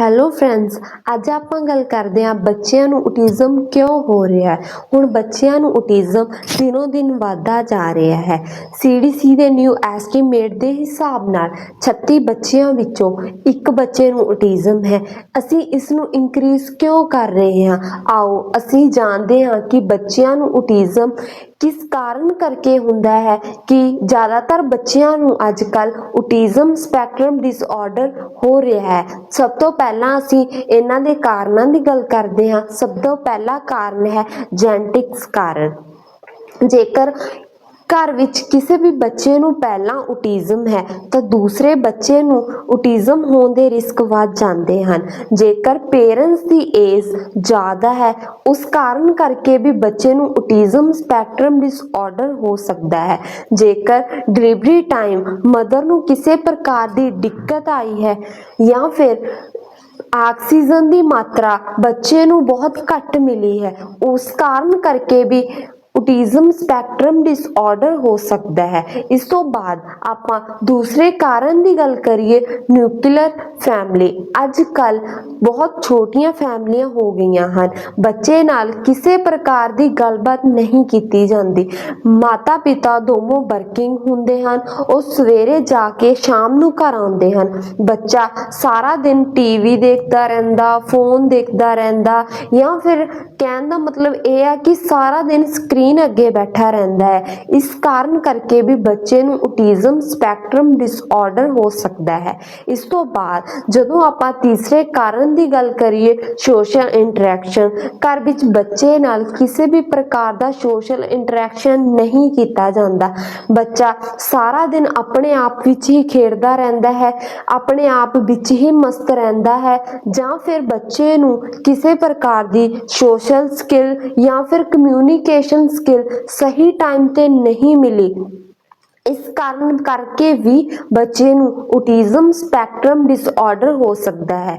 Hello friends ਅੱਜ ਆਪਾਂ ਗੱਲ ਕਰਦੇ ਹਾਂ ਬੱਚਿਆਂ ਨੂੰ ਔਟਿਜ਼ਮ ਕਿਉਂ ਹੋ ਰਿਹਾ ਹੈ? ਹੁਣ ਬੱਚਿਆਂ ਨੂੰ ਔਟਿਜ਼ਮ ਦਿਨੋ ਦਿਨ ਵੱਧਦਾ ਜਾ ਰਿਹਾ ਹੈ। ਸੀਡੀਸੀ ਦੇ ਨਿਊ ਐਸਟੀਮੇਟ ਦੇ ਹਿਸਾਬ ਨਾਲ 36 ਬੱਚਿਆਂ ਵਿੱਚੋਂ ਇੱਕ ਬੱਚੇ ਨੂੰ ਔਟਿਜ਼ਮ ਹੈ। ਅਸੀਂ ਇਸ ਨੂੰ ਇਨਕਰੀਜ਼ ਕਿਉਂ ਕਰ ਰਹੇ ਹਾਂ? ਆਓ ਅਸੀਂ ਜਾਣਦੇ ਹਾਂ ਕਿ ਬੱਚਿਆਂ ਨੂੰ ਔਟਿਜ਼ਮ ਕਿਸ ਕਾਰਨ ਕਰਕੇ ਹੁੰਦਾ ਹੈ ਕਿ ਜ਼ਿਆਦਾਤਰ ਬੱਚਿਆਂ ਨੂੰ ਅੱਜ ਕੱਲ ਔਟਿਜ਼ਮ ਸਪੈਕਟਰਮ ਡਿਸਆਰਡਰ ਹੋ ਰਿਹਾ ਹੈ? ਸਭ ਤੋਂ ਪਹਿਲਾਂ ਅਸੀਂ ਇਹਨਾਂ ਦੇ ਕਾਰਨਾਂ ਦੀ ਗੱਲ ਕਰਦੇ ਹਾਂ। ਸਭ ਤੋਂ ਪਹਿਲਾ ਕਾਰਨ ਹੈ ਜੈਨੇਟਿਕਸ ਕਾਰਨ। ਜੇਕਰ ਘਰ ਵਿੱਚ ਕਿਸੇ ਵੀ ਬੱਚੇ ਨੂੰ ਪਹਿਲਾਂ ਔਟਿਜ਼ਮ ਹੈ, ਤਾਂ ਦੂਸਰੇ ਬੱਚੇ ਨੂੰ ਔਟਿਜ਼ਮ ਹੋਣ ਦੇ ਰਿਸਕ ਵੱਧ ਜਾਂਦੇ ਹਨ। ਜੇਕਰ ਪੇਰੈਂਟਸ ਦੀ ਏਜ ਜ਼ਿਆਦਾ ਹੈ, ਉਸ ਕਾਰਨ ਕਰਕੇ ਵੀ ਬੱਚੇ ਨੂੰ ਔਟਿਜ਼ਮ ਸਪੈਕਟਰਮ ਡਿਸਆਰਡਰ ਹੋ ਸਕਦਾ ਹੈ। ਜੇਕਰ ਡਿਲੀਵਰੀ ਟਾਈਮ ਮਦਰ ਨੂੰ ਕਿਸੇ ਪ੍ਰਕਾਰ ਦੀ ਦਿੱਕਤ ਆਈ ਹੈ ਜਾਂ ਫਿਰ ਆਕਸੀਜਨ ਦੀ ਮਾਤਰਾ ਬੱਚੇ ਨੂੰ ਬਹੁਤ ਘੱਟ ਮਿਲੀ ਹੈ, ਉਸ ਕਾਰਨ ਕਰਕੇ ਵੀ ਔਟਿਜ਼ਮ ਸਪੈਕਟਰਮ ਡਿਸਆਰਡਰ ਹੋ ਸਕਦਾ ਹੈ। ਇਸ ਤੋਂ ਬਾਅਦ ਆਪਾਂ ਦੂਸਰੇ ਕਾਰਨ ਦੀ ਗੱਲ ਕਰੀਏ, ਨਿਊਕਲੀਅਰ ਫੈਮਿਲੀ। ਅੱਜ ਕੱਲ ਬਹੁਤ ਛੋਟੀਆਂ ਫੈਮਲੀਆਂ ਹੋ ਗਈਆਂ ਹਨ। ਬੱਚੇ ਨਾਲ ਕਿਸੇ ਪ੍ਰਕਾਰ ਦੀ ਗੱਲਬਾਤ ਨਹੀਂ ਕੀਤੀ ਜਾਂਦੀ। ਮਾਤਾ ਪਿਤਾ ਦੋਨੋਂ ਵਰਕਿੰਗ ਹੁੰਦੇ ਹਨ। ਉਹ ਸਵੇਰੇ ਜਾ ਕੇ ਸ਼ਾਮ ਨੂੰ ਘਰ ਆਉਂਦੇ ਹਨ। ਬੱਚਾ ਸਾਰਾ ਦਿਨ ਟੀਵੀ ਦੇਖਦਾ ਰਹਿੰਦਾ, ਫੋਨ ਦੇਖਦਾ ਰਹਿੰਦਾ ਜਾਂ ਫਿਰ ਕਹਿਣ ਦਾ ਮਤਲਬ ਇਹ ਆ ਕਿ ਸਾਰਾ ਦਿਨ ਸਕਰੀਨ ਸਕਰੀਨ ਅੱਗੇ ਬੈਠਾ ਰਹਿੰਦਾ ਹੈ। ਇਸ ਕਾਰਨ ਕਰਕੇ ਵੀ ਬੱਚੇ ਨੂੰ ਔਟਿਜ਼ਮ ਸਪੈਕਟਰਮ ਡਿਸਆਰਡਰ ਹੋ ਸਕਦਾ ਹੈ। ਇਸ ਤੋਂ ਬਾਅਦ ਜਦੋਂ ਆਪਾਂ ਤੀਸਰੇ ਕਾਰਨ ਦੀ ਗੱਲ ਕਰੀਏ ਸੋਸ਼ਲ ਇੰਟਰੈਕਸ਼ਨ ਘਰ ਵਿੱਚ ਬੱਚੇ ਨਾਲ ਕਿਸੇ ਵੀ ਪ੍ਰਕਾਰ ਦਾ ਸੋਸ਼ਲ ਇੰਟਰੈਕਸ਼ਨ ਨਹੀਂ ਕੀਤਾ ਜਾਂਦਾ। ਬੱਚਾ ਸਾਰਾ ਦਿਨ ਆਪਣੇ ਆਪ ਵਿੱਚ ਹੀ ਖੇਡਦਾ ਰਹਿੰਦਾ ਹੈ, ਆਪਣੇ ਆਪ ਵਿੱਚ ਹੀ ਮਸਤ ਰਹਿੰਦਾ ਹੈ ਜਾਂ ਫਿਰ ਬੱਚੇ ਨੂੰ ਕਿਸੇ ਪ੍ਰਕਾਰ ਦੀ ਸੋਸ਼ਲ ਸਕਿੱਲ ਜਾਂ ਫਿਰ ਕਮਿਊਨੀਕੇਸ਼ਨ ਸਕਿੱਲ ਸਹੀ ਟਾਈਮ ਤੇ ਨਹੀਂ ਮਿਲੀ। ਇਸ ਕਾਰਨ ਕਰਕੇ ਵੀ ਬੱਚੇ ਨੂੰ ਔਟਿਜ਼ਮ ਸਪੈਕਟਰਮ ਡਿਸਆਰਡਰ ਹੋ ਸਕਦਾ ਹੈ।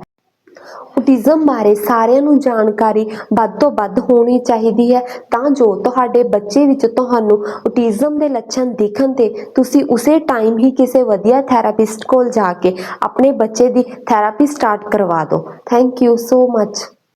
ਔਟਿਜ਼ਮ ਬਾਰੇ ਸਾਰਿਆਂ ਨੂੰ ਜਾਣਕਾਰੀ ਵੱਧ ਤੋਂ ਵੱਧ ਹੋਣੀ ਚਾਹੀਦੀ ਹੈ। ਤਾਂ ਜੋ ਤੁਹਾਡੇ ਬੱਚੇ ਵਿੱਚ ਤੁਹਾਨੂੰ ਔਟਿਜ਼ਮ ਦੇ ਲੱਛਣ ਦਿਖਣ ਤੇ ਤੁਸੀਂ ਉਸੇ ਟਾਈਮ ਹੀ ਕਿਸੇ ਵਧੀਆ ਥੈਰਾਪਿਸਟ ਕੋਲ ਜਾ ਕੇ ਆਪਣੇ ਬੱਚੇ ਦੀ ਥੈਰਾਪੀ ਸਟਾਰਟ ਕਰਵਾ ਦਿਓ। Thank you so much